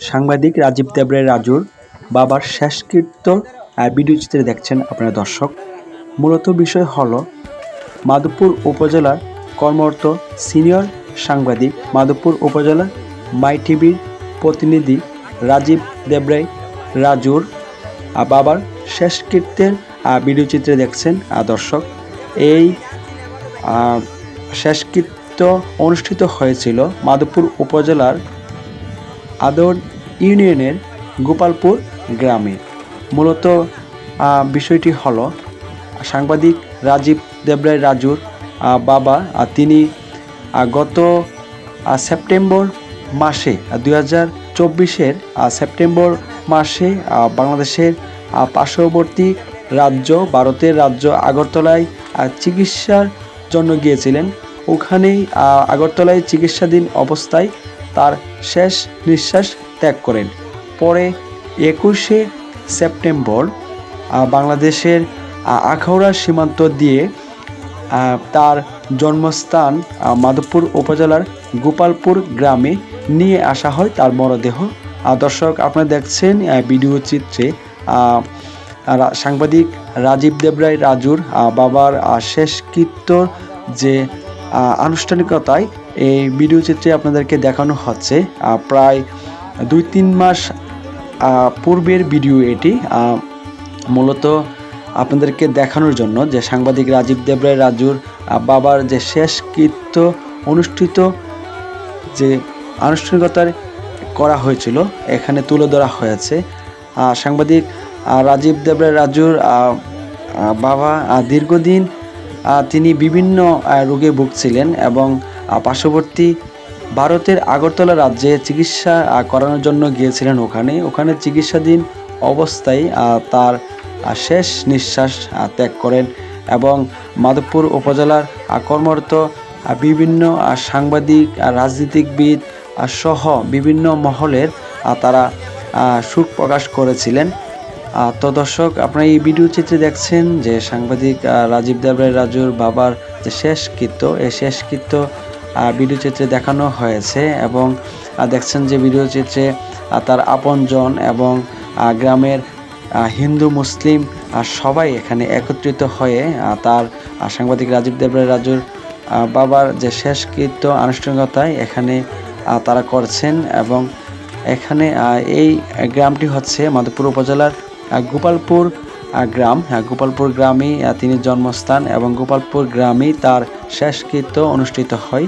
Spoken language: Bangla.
সাংবাদিক রাজীব দেবরায় রাজুর বাবার শেষকৃত্য ভিডিও চিত্রে দেখছেন আপনারা দর্শক। মূলত বিষয় হল মাধবপুর উপজেলার কর্মরত সিনিয়র সাংবাদিক মাধবপুর উপজেলা মাই টিভির প্রতিনিধি রাজীব দেবরায় রাজুর আহ, বাবার শেষকৃত্যের ভিডিও চিত্রে দেখছেন আহ, দর্শক। এই শেষকৃত্য অনুষ্ঠিত হয়েছিল মাধবপুর উপজেলার আদর ইউনিয়নের গোপালপুর গ্রামে। মূলত বিষয়টি হলো, সাংবাদিক রাজীব দেবরায় রাজুর বাবা তিনি গত সেপ্টেম্বর মাসে দুই হাজার চব্বিশের সেপ্টেম্বর মাসে বাংলাদেশের পার্শ্ববর্তী রাজ্য, ভারতের রাজ্য আগরতলায় চিকিৎসার জন্য গিয়েছিলেন। ওখানেই আগরতলায় চিকিৎসাধীন অবস্থায় তার শেষ নিঃশ্বাস ত্যাগ করেন। পরে একুশে সেপ্টেম্বর বাংলাদেশের আখাউড়া সীমান্ত দিয়ে তার জন্মস্থান মাধবপুর উপজেলার গোপালপুর গ্রামে নিয়ে আসা হয় তার মরদেহ। দর্শক, আপনারা দেখছেন ভিডিও চিত্রে সাংবাদিক রাজীব দেবরায় রাজুর বাবার শেষকৃত্য যে আনুষ্ঠানিকতায় এই ভিডিও চিত্রে আপনাদেরকে দেখানো হচ্ছে প্রায় দুই তিন মাস পূর্বের ভিডিও এটি মূলত আপনাদেরকে দেখানোর জন্য যে সাংবাদিক রাজীব দেবরায় রাজুর বাবার যে শেষকৃত্য অনুষ্ঠিত যে আনুষ্ঠানিকতার করা হয়েছিল, এখানে তুলে ধরা হয়েছে। সাংবাদিক রাজীব দেবরায় রাজুর বাবা দীর্ঘদিন তিনি বিভিন্ন রোগে ভুগছিলেন এবং পার্শ্ববর্তী ভারতের আগরতলা রাজ্যে চিকিৎসা করানোর জন্য গিয়েছিলেন ওখানে। ওখানে চিকিৎসাধীন অবস্থায় তার শেষ নিঃশ্বাস ত্যাগ করেন এবং মাধবপুর উপজেলার কর্মরত বিভিন্ন সাংবাদিক রাজনীতিকবিদ সহ বিভিন্ন মহলের তারা সুখ প্রকাশ করেছিলেন। তো দর্শক, আপনারা এই ভিডিও চিত্রে দেখছেন যে সাংবাদিক রাজীব দেবরায় রাজুর বাবার যে শেষকৃত্য এই শেষকৃত্য ভিডিও চিত্রে দেখানো হয়েছে এবং দেখছেন যে ভিডিও চিত্রে তার আপনজন এবং গ্রামের হিন্দু, মুসলিম সবাই এখানে একত্রিত হয়ে তার সাংবাদিক রাজীব দেবরায় রাজুর বাবার যে শেষকৃত্য আনুষ্ঠানিকতায় এখানে তারা করছেন এবং এখানে এই গ্রামটি হচ্ছে মাধবপুর উপজেলার গোপালপুর গ্রাম হ্যাঁ, গোপালপুর গ্রামে তিনি জন্মস্থান এবং গোপালপুর গ্রামেই তার শেষকৃত্য অনুষ্ঠিত হয়।